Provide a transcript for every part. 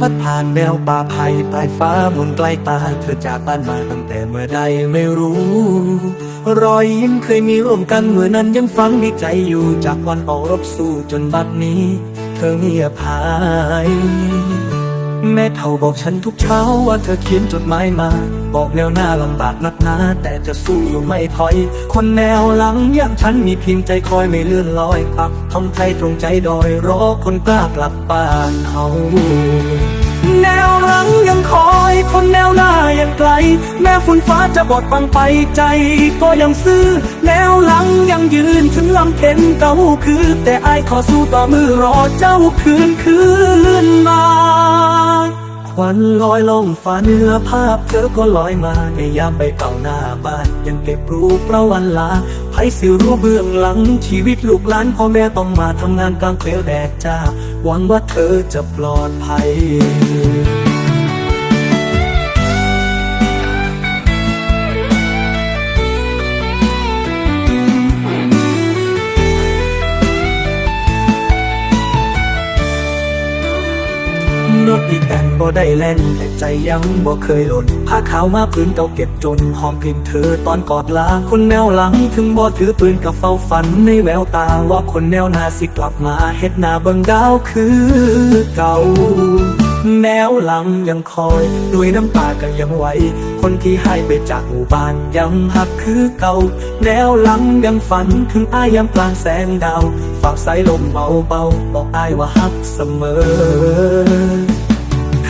พัดผ่านแนวป่าไผ่ปลายฟ้ามุนใกล้ตาเธอจากบ้านมาตั้งแต่เมื่อใดไม่รู้ รอยยิ้มเคยมีร่วมกันเมื่อนั้นยังฝังในใจอยู่จากวันออกรบสู้จนบัดนี้ เธอเงียบหาย แม่เท่าบอกฉันทุกเช้าว่าเธอเขียนจดหมายมา บอกแนวหน้าลำบากนักหนาแต่จะสู้อยู่ไม่ถอย คนแนวหลังอย่างฉันมีเพียงใจคอยไม่เลื่อนลอยปักทำไทยตรงใจดอยรอคนกล้ากลับบ้านเฮา แนวหลังยังคอยคนแนวหน้ายังไกล แม้ฝุ่นฟ้าจะบดบังไปใจก็ยังซื่อแนวหลังยังยืนถึงลำเข็นเก่าคือ แต่อายขอสู้ต่อมือรอเจ้าคืนคืนมาควันลอยลงฟ้าเนื้อภาพเธอก็ลอยมาในยามไปเก่าหน้าบ้าน ยังเก็บรูปประวันลาไผสิรู้เบื้องหลังชีวิตลูกหลานพ่อแม่ต้องมาทำงานกลางเปลวแดดจ้า หวังว่าเธอจะปลอดภัยรถอีแตน บ่ได้แล่น แต่ใจยังบ่เคยหล่นผ้าขาวมาพื้นเก่าเก็บจนหอมกลิ่นเธอตอนกอดลาคนแนวหลัง ถึงบ่ถือปืนกับเฝ้าฝันในแววตาว่าคนแนวหน้าสิกลับมาเฮ็ดหน้าเบิ่งดาวคือเก่าแนวหลังยังคอยด้วยน้ำตาก็ยังไหว คนที่ให้ไปจากหมู่บ้านยังหักคือเก่า แนวหลังยังฝันถึงอายยามกลางแสงดาว ฝากสายลมเบาๆบอกอายว่าฮักเสมอ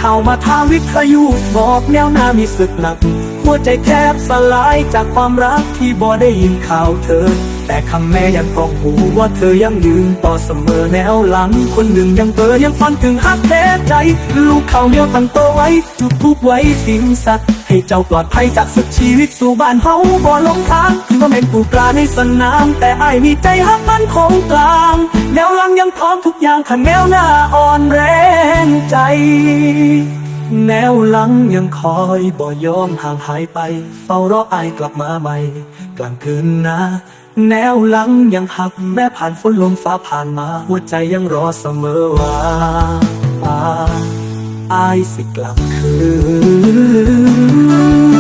ข่ามาทางวิทยุบอกแนวหน้ามีสึกหนัก หัวใจแทบสลายจากความรักที่บ่ได้ยินข่าวเธอ แต่คำแม่ยังกองหูว่าเธอยังยืนต่อเสมอแนวหลัง คนหนึ่งยังเปอยังฟันถึงฮักแท้ใจ ลูกเขาเนียวตั้งโตไว้ จุดทุบไว้สิ่งสัตว์ ให้เจ้าปลอดภัยจากศึกชีวิตสู่บ้านเฮาบ่หลงทางถึงว่าแม่นปูปลาในสนาม แต่อ้ายมีใจฮักมันคงกลาง แนวหลังยังพร้อมทุกอย่างขันแนวหน้าอ่อนแรงใจ แนวหลังยังคอยบ่ยอมห่างหายไป เฝ้ารออายกลับมาใหม่ กลางคืนนะแนวหลังยังหักแม้ผ่านฝนลมฟ้าผ่านมา หัวใจยังรอเสมอว่า อายสิกลับคืน